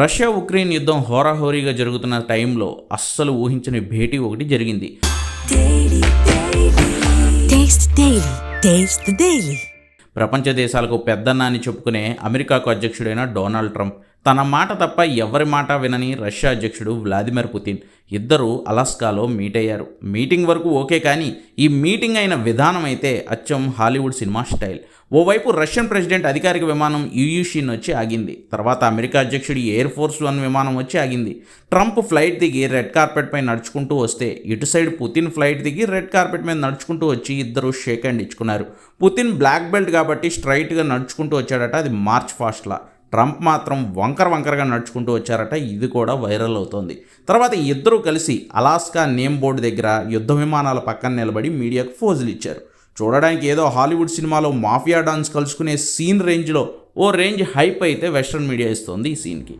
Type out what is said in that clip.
Russia Ukraine యుద్ధం హోరాహోరీగా జరుగుతున్న టైంలో అస్సలు ఊహించని భేటీ ఒకటి జరిగింది. ప్రపంచ దేశాలకు పెద్దన్న అని చెప్పుకునే అమెరికాకు అధ్యక్షుడైన డొనాల్డ్ ట్రంప్ తన మాట తప్ప ఎవరి మాట వినని రష్యా అధ్యక్షుడు వ్లాదిమిర్ పుతిన్. ఇద్దరు అలాస్కాలో మీట్ అయ్యారు. మీటింగ్ వరకు ఓకే కానీ ఈ మీటింగ్ అయిన విధానం అయితే అచ్చం హాలీవుడ్ సినిమా స్టైల్. ఓవైపు రష్యన్ ప్రెసిడెంట్ అధికారిక విమానం యుయుషిన్ వచ్చి ఆగింది. తర్వాత అమెరికా అధ్యక్షుడి ఎయిర్ ఫోర్స్ వన్ విమానం వచ్చి ఆగింది. ట్రంప్ ఫ్లైట్ దిగి రెడ్ కార్పెట్ పై నడుచుకుంటూ వస్తే ఇటు సైడ్ పుతిన్ ఫ్లైట్ దిగి రెడ్ కార్పెట్ మీద నడుచుకుంటూ వచ్చి ఇద్దరు షేక్ అండ్ ఇచ్చుకున్నారు. పుతిన్ బ్లాక్ బెల్ట్ కాబట్టి స్ట్రైట్గా నడుచుకుంటూ వచ్చాడట. అది మార్చ్ ఫాస్ట్లా. ట్రంప్ మాత్రం వంకర వంకరగా నడుచుకుంటూ వచ్చారట. ఇది కూడా వైరల్ అవుతోంది. తర్వాత ఇద్దరూ కలిసి అలాస్కా నేమ్ బోర్డు దగ్గర యుద్ధ విమానాల పక్కన నిలబడి మీడియాకు ఫోజులు ఇచ్చారు. చూడడానికి ఏదో హాలీవుడ్ సినిమాలో మాఫియా డాన్స్ కలుసుకునే సీన్ రేంజ్లో ఓ రేంజ్ హైప్ అయితే వెస్ట్రన్ మీడియా ఇస్తోంది ఈ సీన్కి.